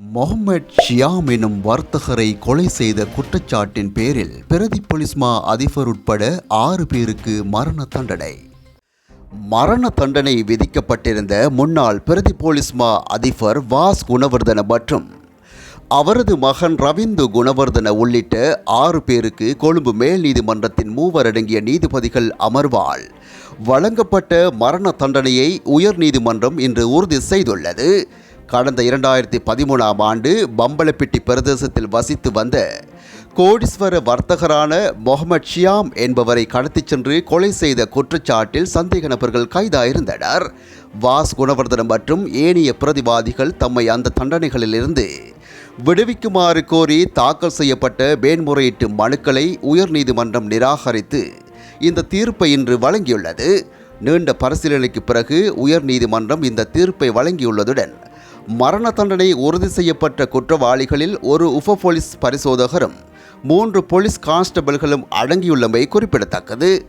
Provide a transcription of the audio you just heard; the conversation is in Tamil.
மொஹமட் ஷியாம் எனும் வர்த்தகரை கொலை செய்த குற்றச்சாட்டின் பேரில் பிரதி பொலிஸ்மா அதிபர் உட்பட ஆறு பேருக்கு மரண தண்டனை. மரண தண்டனை விதிக்கப்பட்டிருந்த முன்னாள் பிரதி போலீஸ்மா அதிபர் வாஸ் குணவர்தன மற்றும் அவரது மகன் ரவிந்து குணவர்தன உள்ளிட்ட ஆறு பேருக்கு கொழும்பு மேல் நீதிமன்றத்தின் மூவர் அடங்கிய நீதிபதிகள் அமர்வால் வழங்கப்பட்ட மரண தண்டனையை உயர் நீதிமன்றம் இன்று உறுதி செய்துள்ளது. கடந்த இரண்டாயிரத்தி பதிமூணாம் ஆண்டு பம்பலப்பிட்டி பிரதேசத்தில் வசித்து வந்த கோடீஸ்வர வர்த்தகரான முகமது ஷியாம் என்பவரை கடத்திச் சென்று கொலை செய்த குற்றச்சாட்டில் சந்தேக நபர்கள் கைதாயிருந்தனர். வாஸ் குணவர்தனம் மற்றும் ஏனைய பிரதிவாதிகள் தம்மை அந்த தண்டனைகளிலிருந்து விடுவிக்குமாறு கோரி தாக்கல் செய்யப்பட்ட மேன்முறையீட்டு மனுக்களை உயர்நீதிமன்றம் நிராகரித்து இந்த தீர்ப்பை இன்று வழங்கியுள்ளது. நீண்ட பரிசீலனைக்கு பிறகு உயர்நீதிமன்றம் இந்த தீர்ப்பை வழங்கியுள்ளதுடன் மரண தண்டனை உறுதி செய்யப்பட்ட குற்றவாளிகளில் ஒரு உப போலீஸ் பரிசோதகரும் மூன்று போலீஸ் கான்ஸ்டபிள்களும் அடங்கியுள்ளமை குறிப்பிடத்தக்கது.